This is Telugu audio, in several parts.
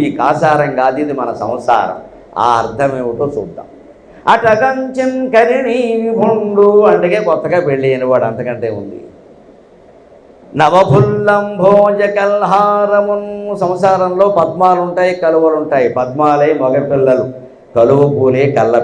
ఈ కాసారం కాదు ఇది మన సంసారం. ఆ అర్థం ఏమిటో చూద్దాం. అటకంచెన్ కరిణి విభుండు అంటే కొత్తగా పెళ్ళి అయిన వాడు అంతకంటే ఉంది. నవఫుల్లం భోజ కల్హారమున్ సంసారంలో పద్మాలుంటాయి కలువలుంటాయి. పద్మాలే మగపిల్లలు. కలువ పూలే కళ్ళ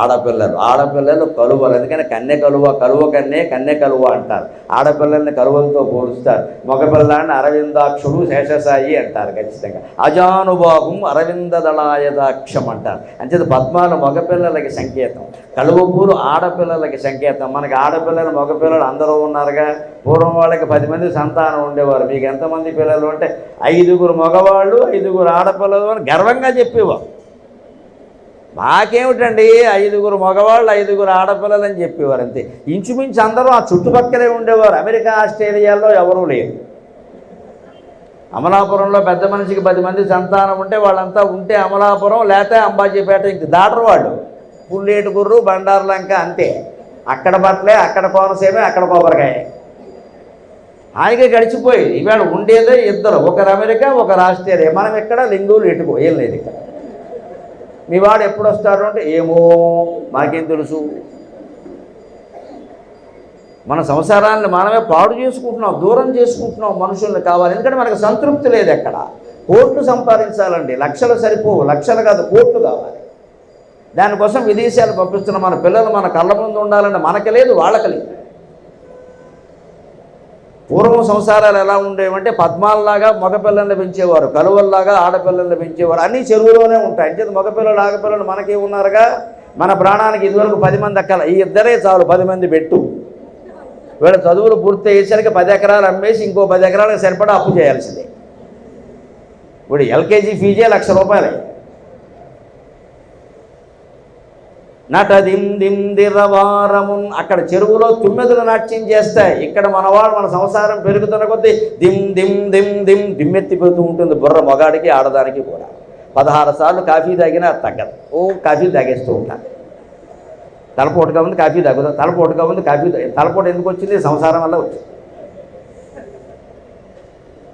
ఆడపిల్లలు. ఆడపిల్లలు కలువలు ఎందుకంటే కన్నె కలువ కలువ కన్నే కన్నె కలువ అంటారు. ఆడపిల్లల్ని కలువలతో పోలుస్తారు. మగపిల్లాన్ని అరవిందాక్షుడు శేషసాయి అంటారు ఖచ్చితంగా. అజానుబాహుం అరవింద దళాయదాక్షం అంటారు. అంచేది పద్మాలు మగపిల్లలకి సంకేతం. కలువ పూలు ఆడపిల్లలకి సంకేతం. మనకి ఆడపిల్లలు మగపిల్లలు అందరూ ఉన్నారుగా. పూర్వం వాళ్ళకి పది మంది సంతానం ఉండేవారు. మీకు ఎంతమంది పిల్లలు అంటే ఐదుగురు మగవాళ్ళు ఐదుగురు ఆడపిల్లలు అని గర్వంగా చెప్పేవారు. మాకేమిటండి ఐదుగురు మగవాళ్ళు ఐదుగురు ఆడపిల్లలు అని చెప్పేవారు అంతే. ఇంచుమించు అందరూ ఆ చుట్టుపక్కలే ఉండేవారు. అమెరికా ఆస్ట్రేలియాలో ఎవరూ లేరు. అమలాపురంలో పెద్ద మనిషికి పది మంది సంతానం ఉంటే వాళ్ళంతా ఉంటే అమలాపురం లేతే అంబాజీపేట ఇంక దాటరు వాళ్ళు. పుల్లేటి గుర్రు బండారులంక అంతే. అక్కడ బట్టలే అక్కడ కోనసీమే అక్కడ కొబ్బరికాయ. ఆయనకే గడిచిపోయి ఇవాళ ఉండేదే ఇద్దరు. ఒకరు అమెరికా ఒకరు ఆస్ట్రేలియా. మనం ఇక్కడ లింగులు ఎటుకో ఏం లేదు ఇక్కడ. మీ వాడు ఎప్పుడు వస్తాడు అంటే ఏమో మాకేం తెలుసు. మన సంసారాన్ని మనమే పాడు చేసుకుంటున్నాం దూరం చేసుకుంటున్నాం మనుషుల్ని కావాలి. ఎందుకంటే మనకు సంతృప్తి లేదు ఎక్కడ. కోట్లు సంపాదించాలండి. లక్షలు సరిపోవు. లక్షలు కాదు కోట్లు కావాలి. దానికోసం విదేశాలు పంపిస్తున్న మన పిల్లలు మన కళ్ళ ముందు ఉండాలంటే మనకి లేదు వాళ్ళకి లేదు. పూర్వం సంసారాలు ఎలా ఉండేవంటే పద్మాలలాగా మగపిల్లల్ని పెంచేవారు కలువల్లాగా ఆడపిల్లల్ని పెంచేవారు అన్నీ చెరువులోనే ఉంటాయి. అంటే మగపిల్లలు ఆడపిల్లలు మనకే ఉన్నారుగా మన ప్రాణానికి ఇదివరకు పది మంది అక్కల ఈ ఇద్దరే చాలు పది మంది పెట్టు. వీళ్ళ చదువులు పూర్తి అయ్యేసరికి పది ఎకరాలు అమ్మేసి ఇంకో పది ఎకరాలకు సరిపడా అప్పు చేయాల్సిందే. ఇప్పుడు ఎల్కేజీ ఫీజే లక్ష రూపాయలు. నట దిం దిరవారమున్ అక్కడ చెరువులో తుమ్మెదులు నాట్యం చేస్తాయి ఇక్కడ మనవాడు మన సంసారం పెరుగుతున్న కొద్దీ దిం దిం దిం దిం దిమ్మెత్తిపోతూ ఉంటుంది బుర్ర మగాడికి ఆడదానికి కూడా. పదహారు సార్లు కాఫీ తాగినా తగ్గదు. ఓ కాఫీ తాగేస్తూ ఉంటాను తలపోటుగా ఉంది కాఫీ తాగుతాం తలపోటుగా ఉంది కాఫీ తలపోటు ఎందుకు వచ్చింది? సంసారం వల్ల వచ్చింది.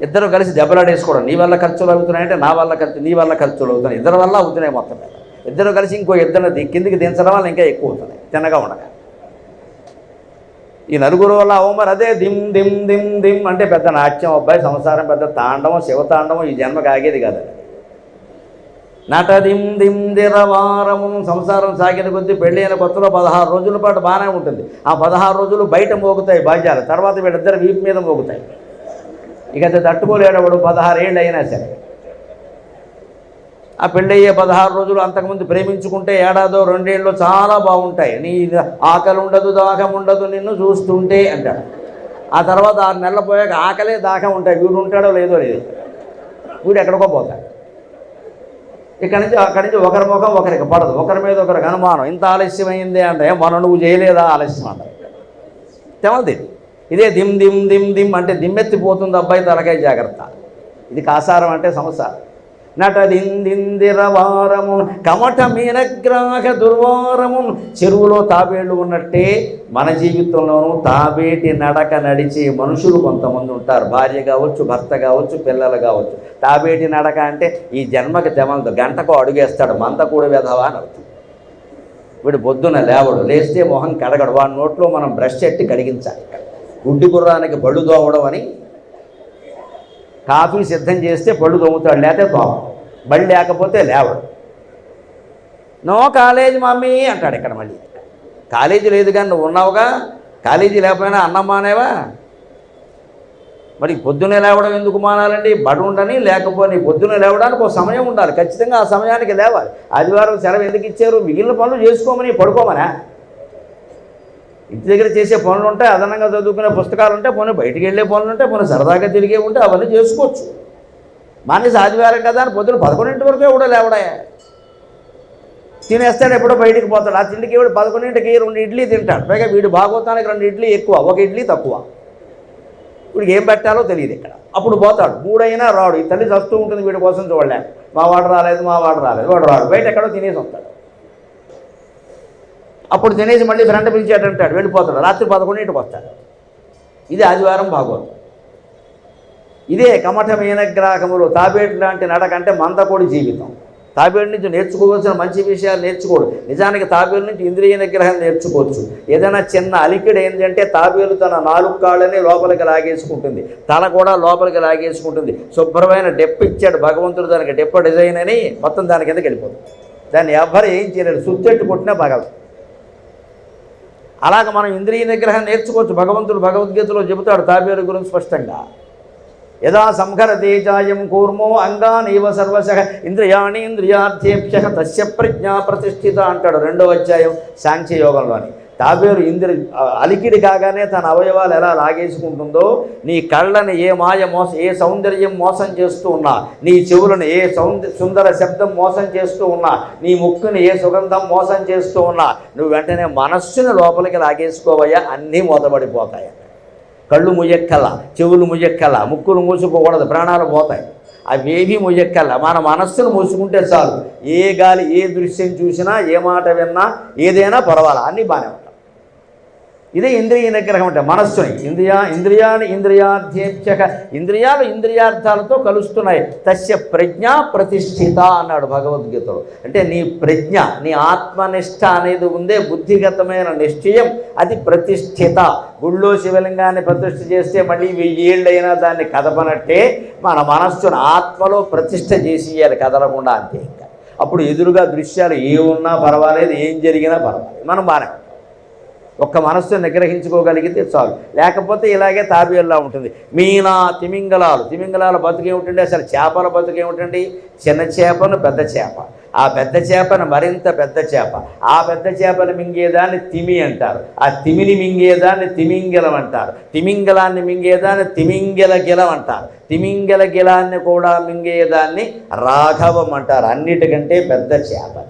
ఇద్దరు కలిసి దెబ్బలాడేసుకోవడం. నీ వల్ల ఖర్చులు అవుతున్నాయంటే నా వల్ల ఖర్చు నీ వల్ల ఖర్చులు అవుతున్నాయి. ఇద్దరి వల్ల అవుతున్నాయి మొత్తం మీద. ఇద్దరు కలిసి ఇంకో ఇద్దరిని కిందికి దించడం వల్ల ఇంకా ఎక్కువ అవుతుంది. తిన్నగా ఉండగా. ఈ నలుగురు వల్ల అవమర్ అదే దిమ్ దిమ్ దిమ్ దిమ్ అంటే పెద్ద నాట్యం అబ్బాయి సంసారం పెద్ద తాండవం శివతాండవం ఈ జన్మకు ఆగేది కాదు. నట దిమ్ దిమ్ దిరవారము సంసారం సాగిన కొద్దీ పెళ్ళి అయిన కొత్తలో పదహారు రోజుల పాటు బాగానే ఉంటుంది. ఆ పదహారు రోజులు బయట మోగుతాయి బాధ్యాలు. తర్వాత వీళ్ళిద్దరు వీపు మీద మోగుతాయి. ఇక అది తట్టుకోలేడవాడు? పదహారు ఏళ్ళు అయినా సరే. ఆ పెళ్ళయ్యే పదహారు రోజులు అంతకుముందు ప్రేమించుకుంటే ఏడాదో రెండేళ్ళు చాలా బాగుంటాయి. నీ ఆకలి ఉండదు దాహం ఉండదు నిన్ను చూస్తుంటే అంటాడు. ఆ తర్వాత ఆరు నెలలు పోయాక ఆకలే దాహం ఉంటాయి. వీడు ఉంటాడో లేదో లేదు. వీడు ఎక్కడికో పోతాడు. ఇక్కడి నుంచి అక్కడి నుంచి ఒకరి ముఖం ఒకరికి పడదు. ఒకరి మీద ఒకరికి అనుమానం. ఇంత ఆలస్యమైంది అంటే మన నువ్వు చేయలేదా? ఆలస్యం అంటారు తెమలది ఇదే. దిమ్ దిమ్ దిమ్ దిమ్ అంటే దిమ్మెత్తిపోతుంది అబ్బాయి తలకాయ జాగ్రత్త. ఇది కాసారం అంటే సంసారం నట కమట మీనగ్రాహ దుర్వారము చెరువులో తాబేళ్ళు ఉన్నట్టే మన జీవితంలోనూ తాబేటి నడక నడిచే మనుషులు కొంతమంది ఉంటారు. భార్య కావచ్చు భర్త కావచ్చు పిల్లలు కావచ్చు. తాబేటి నడక అంటే ఈ జన్మకి తెమలదు. గంటకు అడుగేస్తాడు. మంద కూడా వెధవా అని అవుతుంది వీడు పొద్దున లేవడు. లేస్తే మొహం కడగడు. వాడి నోట్లో మనం బ్రష్ ఎట్టి కడిగించాలి గుడ్డి గుర్రానికి బళ్ళు దోవడం అని కాఫీ సిద్ధం చేస్తే పళ్ళు తోముతాడు లేకపోతే తోమ బడి లేకపోతే లేవడు. నో కాలేజ్ మమ్మీ అంటాడు ఇక్కడ మళ్ళీ. కాలేజీ లేదు కానీ నువ్వు ఉన్నావుగా? కాలేజీ లేకపోయినా అన్నం మానేవా? మరి పొద్దునే లేవడం ఎందుకు మానాలండి? బడి ఉండని లేకపోని పొద్దునే లేవడానికి ఒక సమయం ఉండాలి. ఖచ్చితంగా ఆ సమయానికి లేవాలి. ఆదివారం సెలవు ఎందుకు ఇచ్చారు? మిగిలిన పనులు చేసుకోమని పడుకోమనా? ఇంటి దగ్గర చేసే పనులు ఉంటాయి అదనంగా చదువుకునే పుస్తకాలు ఉంటాయి పోనీ బయటికి వెళ్ళే పనులు ఉంటాయి పోనీ సరదాగా తిరిగే ఉంటే అవన్నీ చేసుకోవచ్చు. మానేసి ఆదివారం కదా అని పొద్దున పదకొండింటి వరకే కూడా లేవడాయా తినేస్తాడు ఎప్పుడో బయటికి పోతాడు. ఆ తిండికి వీడు పదకొండింటికి రెండు ఇడ్లీ తింటాడు. పైగా వీడు భాగవతానికి రెండు ఇడ్లీ ఎక్కువ ఒక ఇడ్లీ తక్కువ. వీడికి ఏం పెట్టాలో తెలియదు ఇక్కడ. అప్పుడు పోతాడు. మూడైనా రాడు. ఈ తల్లి చస్తూ ఉంటుంది వీడి కోసం చూడలే. మా వాడు రాలేదు మా వాడు రాలేదు వాడు రాడు. బయట ఎక్కడో తినేసి వస్తాడు. అప్పుడు తినేసి మళ్ళీ ఫ్రంట్ పిలిచేటంటాడు వెళ్ళిపోతాడు. రాత్రి పదకొండింటికి వస్తాడు. ఇది ఆదివారం భాగవతం. ఇదే కమఠమైన గ్రాహములు తాబేటు లాంటి నడకంటే మందకోడి జీవితం. తాబేడు నుంచి నేర్చుకోవాల్సిన మంచి విషయాలు నేర్చుకోడు. నిజానికి తాబేలు నుంచి ఇంద్రియ నిగ్రహం నేర్చుకోవచ్చు. ఏదైనా చిన్న అలికిడు ఏంటంటే తాబేలు తన నాలుగు కాళ్ళని లోపలికి లాగేసుకుంటుంది. తల కూడా లోపలికి లాగేసుకుంటుంది. శుభ్రమైన డెప్ ఇచ్చాడు భగవంతుడు దానికి డెప్ప డిజైన్ అని మొత్తం దాని కిందకి వెళ్ళిపోతుంది. దాన్ని ఎవ్వరు ఏం చేయలేడు సుత్తెట్టు కొట్టినా పగలదు. అలాగ మనం ఇంద్రియ నిగ్రహం నేర్చుకోవచ్చు. భగవంతుడు భగవద్గీతలో చెబుతాడు తాబేరు గురించి స్పష్టంగా. యదా సంహరతే చాయం కూర్మో అంగానైవ సర్వశ ఇంద్రియాణి ఇంద్రియార్థేభ్య తస్య ప్రజ్ఞా ప్రతిష్ఠిత అంటాడు రెండో అధ్యాయం సాంఖ్యయోగంలోని తాబేరు ఇంద్రి అలికిడి కాగానే తన అవయవాలు ఎలా లాగేసుకుంటుందో నీ కళ్ళని ఏ మాయ మోస ఏ సౌందర్యం మోసం చేస్తూ ఉన్నా నీ చెవులను ఏ సౌంద సుందర శబ్దం మోసం చేస్తూ ఉన్నా నీ ముక్కుని ఏ సుగంధం మోసం చేస్తూ ఉన్నా నువ్వు వెంటనే మనస్సుని లోపలికి లాగేసుకోవయ్యా అన్నీ మూతబడిపోతాయి కళ్ళు ముయ్యక్కల చెవులు ముయ్యక్కల ముక్కులు మూసుకోకూడదు ప్రాణాలు పోతాయి. అవేవి ముయ్యక్కల మన మనస్సును మూసుకుంటే చాలు. ఏ గాలి ఏ దృశ్యం చూసినా ఏ మాట విన్నా ఏదైనా పర్వాలా అన్నీ బాగానే ఇదే ఇంద్రియ నిగ్రహం అంటే మనస్సుని. ఇంద్రియా ఇంద్రియాన్ని ఇంద్రియార్థేభ్యక ఇంద్రియాలు ఇంద్రియార్థాలతో కలుస్తున్నాయి. తస్య ప్రజ్ఞ ప్రతిష్ఠిత అన్నాడు భగవద్గీతలో. అంటే నీ ప్రజ్ఞ నీ ఆత్మనిష్ట అనేది ఉందే బుద్ధిగతమైన నిశ్చయం. అది ప్రతిష్ఠిత. గుళ్ళో శివలింగాన్ని ప్రతిష్ఠ చేస్తే మళ్ళీ వెయ్యేళ్ళైనా దాన్ని కదపనట్టే మన మనస్సును ఆత్మలో ప్రతిష్ఠ చేసేయాలి కదలకుండా అంతే ఇంకా. అప్పుడు ఎదురుగా దృశ్యాలు ఏ ఉన్నా పర్వాలేదు ఏం జరిగినా పర్వాలేదు. మనం బాగా ఒక్క మనస్సు నిగ్రహించుకోగలిగితే చాలు. లేకపోతే ఇలాగే తాబేల్లా ఉంటుంది. మీనా తిమింగలాలు. తిమింగలాల బతుకేమిటండి అసలు చేపల బతుకేమిటండి చిన్న చేపను పెద్ద చేప. ఆ పెద్ద చేపను మరింత పెద్ద చేప. ఆ పెద్ద చేపను మింగేదాన్ని తిమి అంటారు. ఆ తిమిని మింగేదాన్ని తిమింగలం అంటారు. తిమింగలాన్ని మింగేదాన్ని తిమింగల గిలం అంటారు. తిమింగల గిలాన్ని కూడా మింగేదాన్ని రాఘవం అంటారు. అన్నిటికంటే పెద్ద చేప.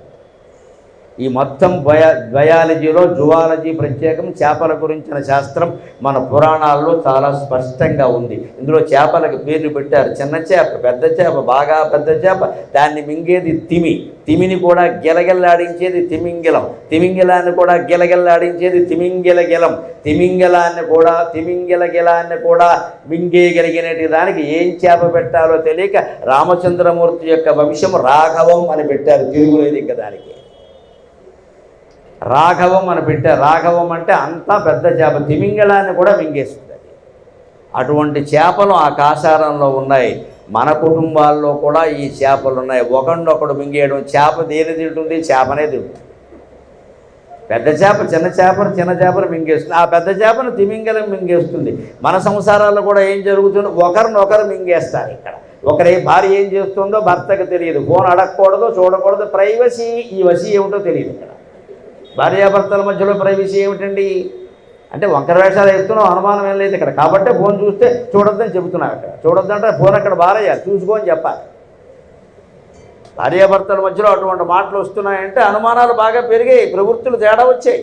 ఈ మొత్తం బయ బయాలజీలో జువాలజీ ప్రత్యేకం చేపల గురించిన శాస్త్రం మన పురాణాల్లో చాలా స్పష్టంగా ఉంది. ఇందులో చేపలకు పేర్లు పెట్టారు. చిన్న చేప పెద్ద చేప బాగా పెద్ద చేప దాన్ని మింగేది తిమి. తిమిని కూడా గిలగిల్లాడించేది తిమింగిలం. తిమింగిలాన్ని కూడా గిలగిల్లాడించేది తిమింగిల గిలం తిమింగలాన్ని కూడా తిమింగిల గిలాన్ని కూడా మింగేయగలిగినటి దానికి ఏం చేప పెట్టాలో తెలియక రామచంద్రమూర్తి యొక్క వంశం రాఘవం అని పెట్టారు తిరుగులేదు ఇంకా దానికి. రాఘవం అని పెట్టే రాఘవం అంటే అంతా పెద్ద చేప. తిమింగళాన్ని కూడా మింగేస్తుంది అది. అటువంటి చేపలు ఆ కాసారంలో ఉన్నాయి. మన కుటుంబాల్లో కూడా ఈ చేపలు ఉన్నాయి. ఒకడినొకడు మింగేయడం చేప దేని తింటుంది? చేపనే తింటుంది. పెద్ద చేప చిన్న చేపను చిన్న చేపను మింగేస్తుంది. ఆ పెద్ద చేపను తిమింగలం మింగేస్తుంది. మన సంసారాల్లో కూడా ఏం జరుగుతుందో ఒకరినొకరు మింగేస్తారు ఇక్కడ. ఒకరి భార్య ఏం చేస్తుందో భర్తకు తెలియదు. ఫోన్ అడగకూడదు చూడకూడదు ప్రైవసీ ఈ వసీ ఏమిటో తెలియదు ఇక్కడ. భార్యాభర్తల మధ్యలో ప్రైవసీ ఏమిటండి? అంటే వంకర వేషాలు ఎత్తున్నాం అనుమానం ఏం లేదు ఇక్కడ. కాబట్టే ఫోన్ చూస్తే చూడొద్దని చెబుతున్నారు అక్కడ. చూడొద్దంటే ఫోన్ అక్కడ బారేయాలి. చూసుకోని చెప్పాలి. భార్యాభర్తల మధ్యలో అటువంటి మాటలు వస్తున్నాయంటే అనుమానాలు బాగా పెరిగాయి. ప్రవృత్తులు తేడా వచ్చాయి.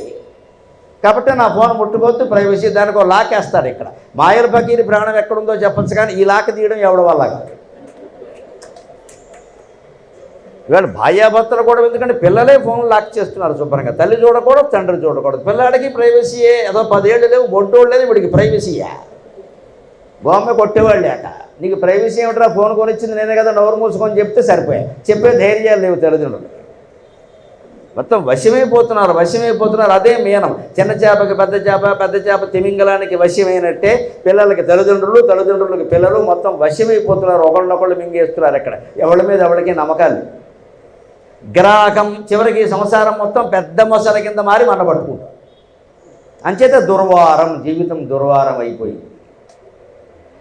కాబట్టి నా ఫోన్ ముట్టుకోవద్దు. ప్రైవసీ దానికి ఒక లాక్ వేస్తారు ఇక్కడ. మాయల ఫకీరి ప్రాణం ఎక్కడుందో చెప్పచ్చు కానీ ఈ లాక్ తీయడం ఎవడ వల్ల కాదు. ఇవాళ భార్యాభర్తలు కూడా ఎందుకంటే పిల్లలే ఫోన్ లాక్ చేస్తున్నారు శుభ్రంగా. తల్లి చూడకూడదు తండ్రి చూడకూడదు. పిల్లాడికి ప్రైవసీయే ఏదో పదేళ్ళు లేవు బొడ్డోళ్ళు లేదు వీడికి ప్రైవసీయా బొమ్మ కొట్టేవాళ్ళే అట నీకు ప్రైవసీ ఏమిట్రా? ఫోన్ కొనిచ్చింది నేనే కదా నోరు మూసుకొని చెప్తే సరిపోయా. చెప్పే ధైర్యాలు లేవు తల్లిదండ్రులు మొత్తం వశమైపోతున్నారు వశమైపోతున్నారు. అదే మీనం. చిన్న చేపకి పెద్ద చేప పెద్ద చేప తిమింగలానికి వశమైనట్టే పిల్లలకి తల్లిదండ్రులు తల్లిదండ్రులకి పిల్లలు మొత్తం వశమైపోతున్నారు. ఒకళ్ళనొకళ్ళు మింగేస్తున్నారు ఇక్కడ. ఎవరి మీద ఎవరికి నమ్మకాలు? గ్రాహకం చివరికి సంసారం మొత్తం పెద్ద మొసల కింద మారి మన పట్టుకుంటాం. అంచేత దుర్వారం జీవితం దుర్వారం అయిపోయింది.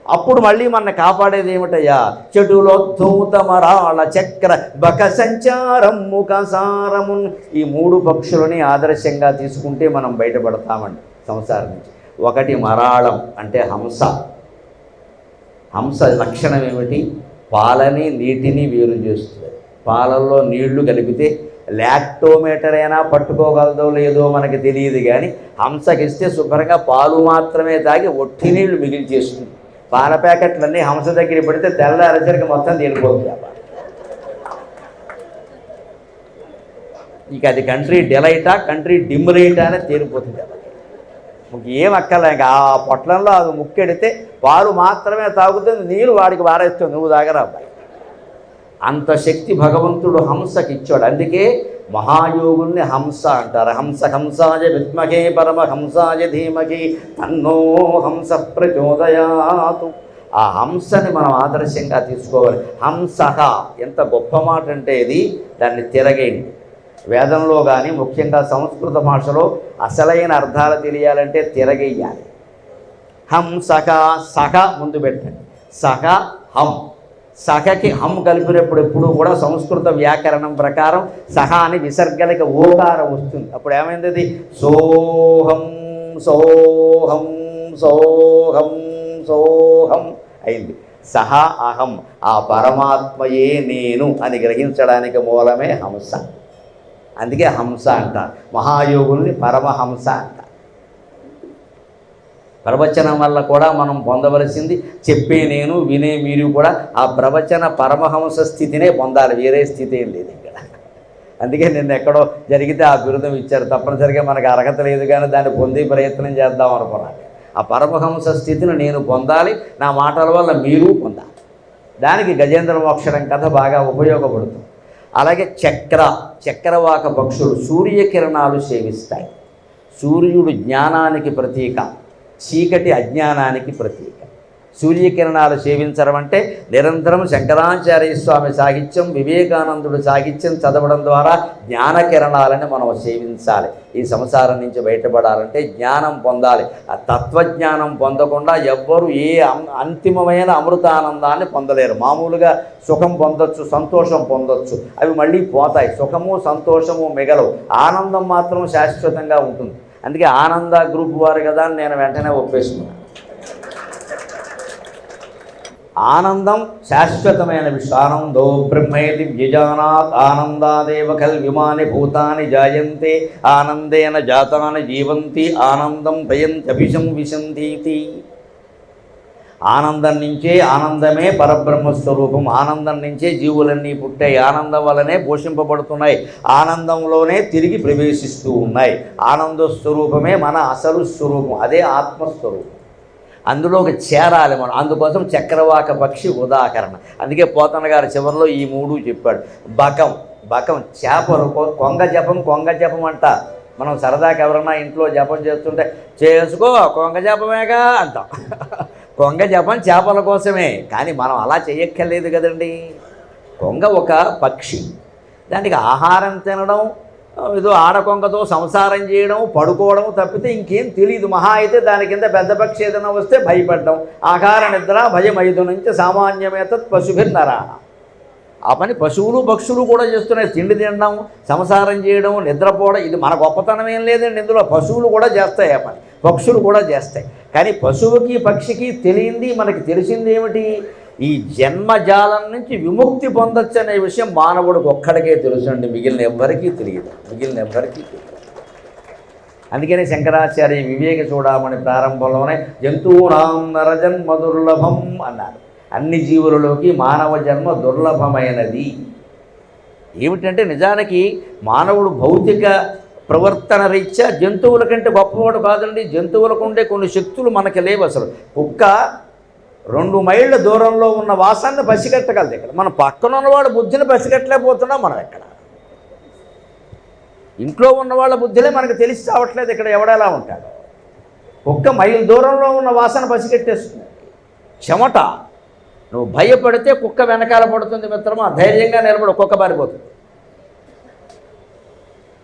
అప్పుడు మళ్ళీ మన కాపాడేది ఏమిటయ్యా? చెడులో ధూతమరాళ చక్ర బక సంచారం ముఖసారము ఈ మూడు పక్షులని ఆదర్శంగా తీసుకుంటే మనం బయటపడతామండి సంసారం నుంచి. ఒకటి మరాళం అంటే హంస. హంస లక్షణం ఏమిటి? పాలని నీటిని వేరు చేస్తుంది. పాలల్లో నీళ్ళు కలిపితే లాక్టోమీటర్ అయినా పట్టుకోగలదో లేదో మనకి తెలియదు కానీ హంసకిస్తే శుభ్రంగా పాలు మాత్రమే తాగి ఒట్టి నీళ్ళు మిగిల్చేస్తుంది. పాల ప్యాకెట్లన్నీ హంస దగ్గర పెడితే తెల్లారసరికి మొత్తం తేలిపోతుంది ఇక అది కంట్రీ డెలైటా కంట్రీ డిమ్లైటా అని తేలిపోతుంది అలా ఏం అక్కర్లే ఇంకా ఆ పొట్లంలో అది ముక్కెడితే పాలు మాత్రమే తాగుతుంది నీరు వాడికి వారేస్తుంది నువ్వు తాగరా అబ్బాయి. అంత శక్తి భగవంతుడు హంసకి ఇచ్చాడు అందుకే మహాయోగుల్ని హంస అంటారు. హంస హంసాయ విద్మహే పరమ హంసాయ ధీమహి తన్నో హంస ప్రచోదయాతు. ఆ హంసని మనం ఆదర్శంగా తీసుకోవాలి. హంస ఎంత గొప్ప మాట అంటే ఇది. దాన్ని తిరగేయండి. వేదంలో కానీ ముఖ్యంగా సంస్కృత భాషలో అసలైన అర్థాలు తెలియాలంటే తిరగేయాలి. హం సఖ సఖ ముందు పెట్టండి. సఖ హం. సహకి హం కలిపినప్పుడు ఎప్పుడు కూడా సంస్కృత వ్యాకరణం ప్రకారం సహాని విసర్గలకి ఓకారం వస్తుంది. అప్పుడు ఏమైంది సోహం సోహం సోహం సోహం అయింది. సహ అహం ఆ పరమాత్మయే నేను అని గ్రహించడానికి మూలమే హంస. అందుకే హంస అంటారు. మహాయోగుల్ని పరమహంస అంటారు. ప్రవచనం వల్ల కూడా మనం పొందవలసింది చెప్పే నేను వినే మీరు కూడా ఆ ప్రవచన పరమహంస స్థితినే పొందాలి. వేరే స్థితి ఏం లేదు ఇక్కడ. అందుకే నిన్న ఎక్కడో జరిగితే ఆ బిరుదం ఇచ్చారు. తప్పనిసరిగా మనకు అర్హత లేదు కానీ దాన్ని పొందే ప్రయత్నం చేద్దాం అనుకున్నాను. ఆ పరమహంస స్థితిని నేను పొందాలి. నా మాటల వల్ల మీరు పొందాలి. దానికి గజేంద్ర మోక్షరం కథ బాగా ఉపయోగపడుతుంది. అలాగే చక్ర చక్రవాక పక్షులు సూర్యకిరణాలు సేవిస్తాయి. సూర్యుడు జ్ఞానానికి ప్రతీక. చీకటి అజ్ఞానానికి ప్రతీక. సూర్యకిరణాలు సేవించడం అంటే నిరంతరం శంకరాచార్య స్వామి సాహిత్యం వివేకానందుడు సాహిత్యం చదవడం ద్వారా జ్ఞాన కిరణాలని మనం సేవించాలి. ఈ సంసారం నుంచి బయటపడాలంటే జ్ఞానం పొందాలి. ఆ తత్వజ్ఞానం పొందకుండా ఎవ్వరు ఏ అం- అంతిమమైన అమృతానందాన్ని పొందలేరు. మామూలుగా సుఖం పొందొచ్చు సంతోషం పొందొచ్చు. అవి మళ్ళీ పోతాయి. సుఖము సంతోషము మిగలవు. ఆనందం మాత్రం శాశ్వతంగా ఉంటుంది. అందుకే ఆనంద గ్రూప్ వారు కదా అని నేను వెంటనే ఒప్పేసుకున్నాను ఆనందం శాశ్వతమైన విశ్వానందో బ్రహ్మేది వ్యజానాత్ ఆనందాదేవ కల్విమాని భూతాని జాయంతే ఆనందేన జాతాని జీవంతి ఆనందం భయంతి విశంతీతి ఆనందం నుంచే ఆనందమే పరబ్రహ్మ స్వరూపం. ఆనందం నుంచే జీవులన్నీ పుట్టాయి. ఆనందం వల్లనే పోషింపబడుతున్నాయి. ఆనందంలోనే తిరిగి ప్రవేశిస్తూ ఉన్నాయి. ఆనంద స్వరూపమే మన అసలు స్వరూపం. అదే ఆత్మస్వరూపం. అందులోకి చేరాలి మనం. అందుకోసం చక్రవాక పక్షి ఉదాహరణ. అందుకే పోతన గారి చివరిలో ఈ మూడు చెప్పాడు. బకం. బకం చేపలు. కొ- కొంగ జపం కొంగ జపం అంట. మనం సరదాకి ఎవరన్నా ఇంట్లో జపం చేస్తుంటే చేసుకో కొంగ జపమేగా అంటాం. కొంగ జపం చేపల కోసమే. కానీ మనం అలా చేయక్కర్లేదు కదండి. కొంగ ఒక పక్షి. దానికి ఆహారం తినడం ఏదో ఆడకొంగతో సంసారం చేయడం పడుకోవడం తప్పితే ఇంకేం తెలియదు మహా అయితే దాని కింద పెద్ద పక్షి ఏదైనా వస్తే భయపడడం. ఆహార నిద్ర భయం ఐదు నుంచి సామాన్యమేత పశుభిన్నర. ఆ పని పశువులు పక్షులు కూడా చేస్తున్నాయి. తిండి తినడం సంసారం చేయడం నిద్రపోవడం ఇది మన గొప్పతనం ఏం లేదండి ఇందులో. పశువులు కూడా చేస్తాయి ఆ పని పక్షులు కూడా చేస్తాయి. కానీ పశువుకి పక్షికి తెలియంది మనకి తెలిసింది ఏమిటి? ఈ జన్మజాలం నుంచి విముక్తి పొందొచ్చు అనే విషయం మానవుడికి ఒక్కడికే తెలుసండి. మిగిలిన ఎవ్వరికీ తెలియదు. మిగిలిన ఎవ్వరికీ తెలియదు. అందుకని శంకరాచార్య వివేక చూడమని ప్రారంభంలోనే జంతువునాం నరజన్మ దుర్లభం అన్నారు. అన్ని జీవులలోకి మానవ జన్మ దుర్లభమైనది. ఏమిటంటే నిజానికి మానవుడు భౌతిక ప్రవర్తన రీత్యా జంతువుల కంటే గొప్పవాడు కాదండి. జంతువులకు ఉండే కొన్ని శక్తులు మనకి లేవు అసలు. కుక్క రెండు మైళ్ళ దూరంలో ఉన్న వాసాన్ని పసిగట్టగలదు ఇక్కడ. మన పక్కన ఉన్నవాడు బుద్ధిని పసిగట్టలేకపోతున్నాం మనం ఎక్కడ ఇంట్లో ఉన్న వాళ్ళ బుద్ధిలే మనకు తెలిసి రావట్లేదు ఇక్కడ ఎవడెలా ఉంటాడు. కుక్క మైల్ దూరంలో ఉన్న వాసన పసిగట్టేస్తుంది. చెమట. నువ్వు భయపడితే కుక్క వెనకాల పడుతుంది మిత్రమా? ధైర్యంగా నిలబడి కుక్క బారిపోతుంది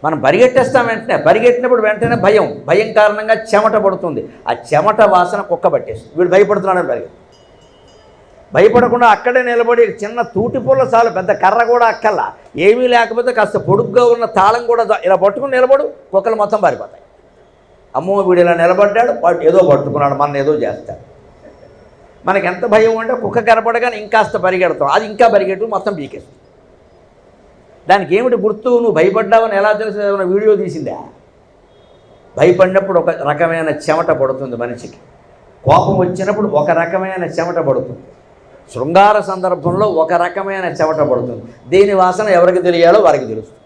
మనం పరిగెట్టేస్తాం వెంటనే. పరిగెట్టినప్పుడు వెంటనే భయం. భయం కారణంగా చెమట పడుతుంది. ఆ చెమట వాసన కుక్క పట్టేస్తుంది. వీడు భయపడుతున్నాడని పరిగెత్తి భయపడకుండా అక్కడే నిలబడి చిన్న తూటి పుల్ల చాలు. పెద్ద కర్ర కూడా అక్కల్లా ఏమీ లేకపోతే కాస్త పొడుగ్గా ఉన్న తాళం కూడా ఇలా పట్టుకుని నిలబడు. కుక్కలు మొత్తం పారిపోతాయి. అమ్మో వీడు ఇలా నిలబడ్డాడు. వాడు ఏదో పట్టుకున్నాడు. మన ఏదో చేస్తాడు. మనకి ఎంత భయం అంటే కుక్క కనపడగానే ఇంకాస్త పరిగెడతాం. అది ఇంకా పరిగెట్టు మొత్తం పీకేస్తుంది. దానికి ఏమిటి గుర్తు? నువ్వు భయపడ్డావని ఎలా తెలుసు? ఏమైనా వీడియో తీసిందా? భయపడినప్పుడు ఒక రకమైన చెమట పడుతుంది మనిషికి. కోపం వచ్చినప్పుడు ఒక రకమైన చెమట పడుతుంది. శృంగార సందర్భంలో ఒక రకమైన చెమట పడుతుంది. దేని వాసన ఎవరికి తెలియాలో వారికి తెలుస్తుంది.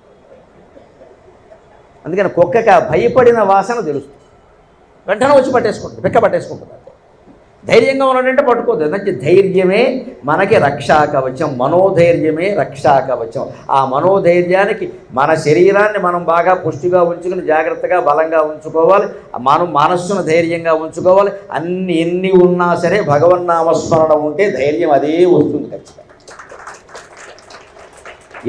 అందుకని కుక్కకి భయపడిన వాసన తెలుస్తుంది. వెంటనే వచ్చి పట్టేసుకుంటుంది పిక్క పట్టేసుకుంటుంది. ధైర్యంగా ఉన్నాడంటే పట్టుకోదు ఎందుకంటే ధైర్యమే మనకి రక్షా కవచం మనోధైర్యమే రక్షా కవచం. ఆ మనోధైర్యానికి మన శరీరాన్ని మనం బాగా పుష్టిగా ఉంచుకుని జాగ్రత్తగా బలంగా ఉంచుకోవాలి. మనం మనస్సును ధైర్యంగా ఉంచుకోవాలి. అన్ని ఎన్ని ఉన్నా సరే భగవన్నామస్మరణ ఉంటే ధైర్యం అదే వస్తుంది ఖచ్చితంగా.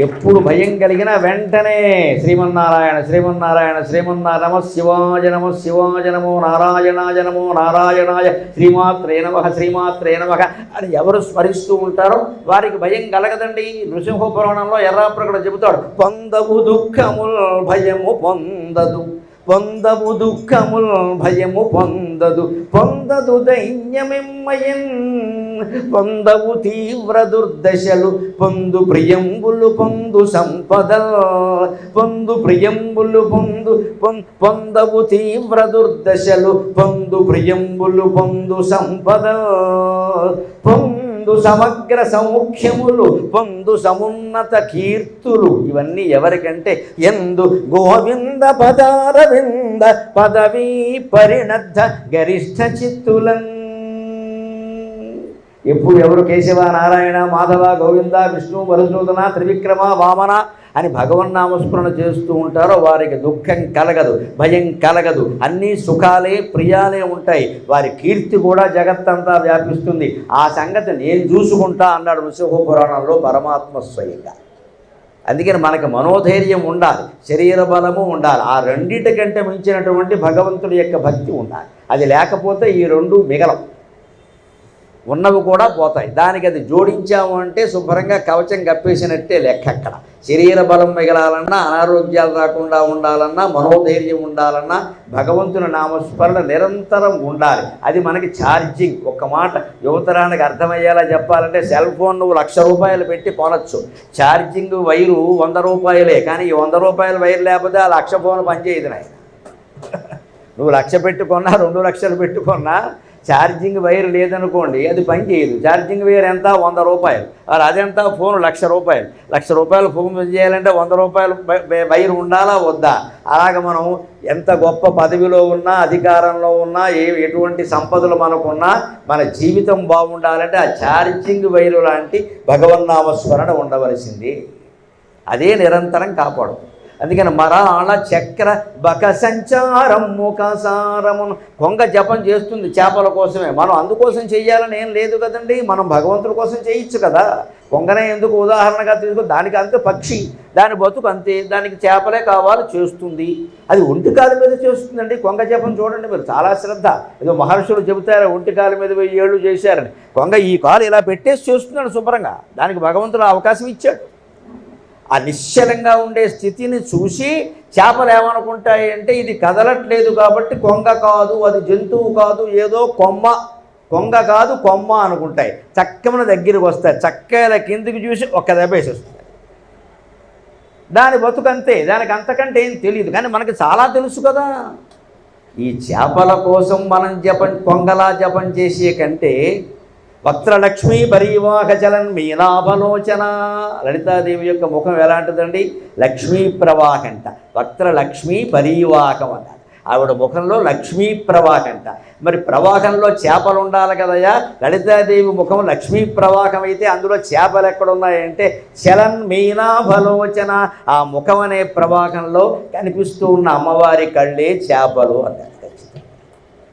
ఎప్పుడు భయం కలిగినా వెంటనే శ్రీమన్నారాయణ శ్రీమన్నారాయణ శ్రీమన్నారమ శివాజనమ శివాయ నమ శివాయ నమో నారాయణాయ నమో నారాయణాయ శ్రీమాత్రే నమ శ్రీమాత్రే నమ అని ఎవరు స్మరిస్తూ ఉంటారో వారికి భయం కలగదండి. నృసింహ పురాణంలో ఎర్రాప్రకడ చెబుతాడు పొందవు దుఃఖముల్ భయము పొందదు. పొందము దుఃఖముల్ భయము పొందదు. పొందదు దైన్యమిమ్మయన్. పొందవు తీవ్ర దుర్దశలు. పొందు ప్రియంబులు పొందు సంపదల్. పొందు ప్రియంబులు పొందు పొం- పొందవు తీవ్ర దుర్దశలు. పొందు ప్రియంబులు పొందు సంపద పొందు సమగ్ర సౌఖ్యములు పొందు సమున్నత కీర్తులు. ఇవన్నీ ఎవరికంటే? ఎందు గోవింద పదారవింద పదవీ పరిణద్ధ గరిష్ట చిత్తులన్. ఎప్పుడు ఎవరు కేశవ నారాయణ మాధవ గోవింద విష్ణు మధుసూదన త్రివిక్రమ వామన అని భగవన్నామస్మరణ చేస్తూ ఉంటారో వారికి దుఃఖం కలగదు భయం కలగదు. అన్నీ సుఖాలే ప్రియాలే ఉంటాయి. వారి కీర్తి కూడా జగత్తంతా వ్యాపిస్తుంది. ఆ సంగతి నేను చూసుకుంటా అన్నాడు నృసింహ పురాణంలో పరమాత్మ స్వయంగా. అందుకని మనకు మనోధైర్యం ఉండాలి శరీర బలము ఉండాలి. ఆ రెండింటికంటే మించినటువంటి భగవంతుడి యొక్క భక్తి ఉండాలి. అది లేకపోతే ఈ రెండు మిగలం. ఉన్నవి కూడా పోతాయి. దానికి అది జోడించాము అంటే శుభ్రంగా కవచం కప్పేసినట్టే లెక్క అక్కడ. శరీర బలం మిగలాలన్నా అనారోగ్యాలు రాకుండా ఉండాలన్నా మనోధైర్యం ఉండాలన్నా భగవంతుని నామస్మరణ నిరంతరం ఉండాలి. అది మనకి ఛార్జింగ్. ఒక్క మాట యువతరానికి అర్థమయ్యేలా చెప్పాలంటే సెల్ ఫోన్ నువ్వు లక్ష రూపాయలు పెట్టి కొనచ్చు. ఛార్జింగ్ వైరు వంద రూపాయలే కానీ ఈ వంద రూపాయల వైరు లేకపోతే ఆ లక్ష ఫోన్ పనిచేయదు నాయన. నువ్వు లక్ష పెట్టుకున్నా రెండు లక్షలు పెట్టుకున్నా ఛార్జింగ్ వైర్ లేదనుకోండి అది పని చేయదు. ఛార్జింగ్ వైర్ ఎంత? వంద రూపాయలు. మరి అదెంత? ఫోన్ లక్ష రూపాయలు. లక్ష రూపాయలు ఫోన్ చేయాలంటే వంద రూపాయలు వైర్ ఉండాలా? వద్దా? అలాగ మనం ఎంత గొప్ప పదవిలో ఉన్నా అధికారంలో ఉన్నా ఏ ఎటువంటి సంపదలు మనకున్నా మన జీవితం బాగుండాలంటే ఆ ఛార్జింగ్ వైరు లాంటి భగవన్నామస్మరణ ఉండవలసింది. అదే నిరంతరం కాపాడు. అందుకని మరాళ చక్ర బక సంచారం ముఖసారమును కొంగ జపం చేస్తుంది చేపల కోసమే. మనం అందుకోసం చేయాలని ఏం లేదు కదండి. మనం భగవంతుడి కోసం చేయొచ్చు కదా. కొంగనే ఎందుకు ఉదాహరణగా తీసుకో దానికి అంతే పక్షి దాని బతుకు అంతే దానికి చేపలే కావాలి చేస్తుంది. అది ఒంటి కాలు మీద చేస్తుందండి కొంగ జపం చూడండి మీరు. చాలా శ్రద్ధ. ఏదో మహర్షులు చెబుతారు ఒంటి కాలు మీద వెయ్యి ఏళ్ళు చేశారని. కొంగ ఈ కాలు ఇలా పెట్టేసి చేస్తున్నాడు శుభ్రంగా. దానికి భగవంతుడు అవకాశం ఇచ్చాడు. ఆ నిశ్చలంగా ఉండే స్థితిని చూసి చేపలు ఏమనుకుంటాయి అంటే ఇది కదలట్లేదు కాబట్టి కొంగ కాదు అది జంతువు కాదు ఏదో కొమ్మ. కొంగ కాదు కొమ్మ అనుకుంటాయి. చక్కమన దగ్గరికి వస్తాయి. చక్కెల కిందికి చూసి ఒక్క దెబ్బేసి వస్తుంది దాని బతుకంతే. దానికి అంతకంటే ఏం తెలియదు కానీ మనకి చాలా తెలుసు కదా. ఈ చేపల కోసం మనం జపం కొంగలా జపం చేసే కంటే వక్త్రలక్ష్మీ పరివాహ చలన్ మీనాభలోచన. లలితాదేవి యొక్క ముఖం ఎలాంటిదండి లక్ష్మీ ప్రవాహంట వక్త్రలక్ష్మీ పరివాహం అంట. ఆవిడ ముఖంలో లక్ష్మీ ప్రవాహంట మరి ప్రవాహంలో చేపలు ఉండాలి కదయ్యా? లలితాదేవి ముఖం లక్ష్మీ ప్రవాహం అయితే అందులో చేపలు ఎక్కడ ఉన్నాయంటే చలన్ మీనాభలోచన. ఆ ముఖం అనే ప్రవాహంలో కనిపిస్తూ ఉన్న అమ్మవారి కళ్ళే చేపలు అన్నారు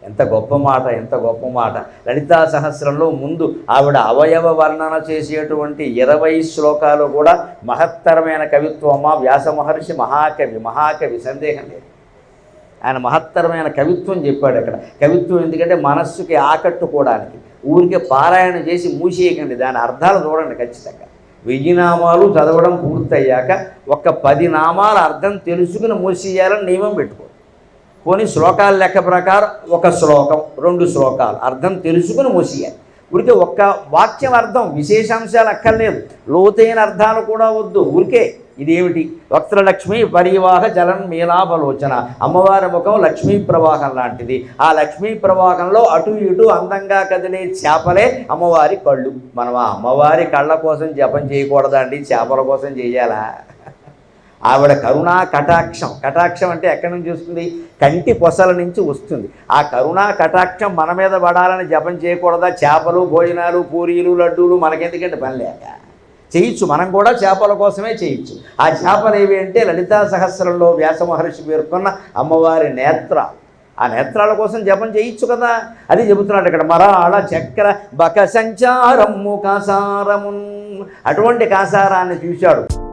ఎంత గొప్ప మాట ఎంత గొప్ప మాట. లలితా సహస్రంలో ముందు ఆవిడ అవయవ వర్ణన చేసేటువంటి ఇరవై శ్లోకాలు కూడా మహత్తరమైన కవిత్వమా వ్యాస మహర్షి మహాకవి మహాకవి సందేహం లేదు. ఆయన మహత్తరమైన కవిత్వం చెప్పాడు అక్కడ. కవిత్వం ఎందుకంటే మనస్సుకి ఆకట్టుకోవడానికి ఊరికే పారాయణ చేసి మూసేయకండి దాని అర్థాలు చూడండి ఖచ్చితంగా. వెయ్యి నామాలు చదవడం పూర్తయ్యాక ఒక పది నామాల అర్థం తెలుసుకుని మూసేయాలని నియమం పెట్టుకో. పోనీ శ్లోకాల లెక్క ప్రకారం ఒక శ్లోకం రెండు శ్లోకాలు. అర్థం తెలుసుకుని మూసేయాలి. ఊరికే ఒక్క వాక్యం అర్థం విశేషాంశాలు అక్కర్లేదు. లోతైన అర్థాలు కూడా వద్దు. ఊరికే ఇదేమిటి? వక్త్రలక్ష్మి పరివాహ జలన్ మీలాపలోచన అమ్మవారి ముఖం లక్ష్మీ ప్రవాహం లాంటిది. ఆ లక్ష్మీ ప్రవాహంలో అటు ఇటు అందంగా కదిలే చేపలే అమ్మవారి కళ్ళు. మనం ఆ అమ్మవారి కళ్ళ కోసం జపం చేయకూడదండి చేపల కోసం చేయాలా? ఆవిడ కరుణా కటాక్షం. కటాక్షం అంటే ఎక్కడి నుంచి వస్తుంది? కంటి పొసల నుంచి వస్తుంది. ఆ కరుణా కటాక్షం మన మీద పడాలని జపం చేయకూడదా? చేపలు భోజనాలు పూరీలు లడ్డూలు మనకెందుకంటే పని లేక. చేయొచ్చు. మనం కూడా చేపల కోసమే చేయొచ్చు. ఆ చేపలు ఏవి అంటే లలితా సహస్రంలో వ్యాస మహర్షి పేర్కొన్న అమ్మవారి నేత్ర. ఆ నేత్రాల కోసం జపం చేయొచ్చు కదా? అది చెబుతున్నాడు ఇక్కడ. మరాళ చక్ర బక సంచారము కాసారమున్. అటువంటి కాసారాన్ని చూశాడు.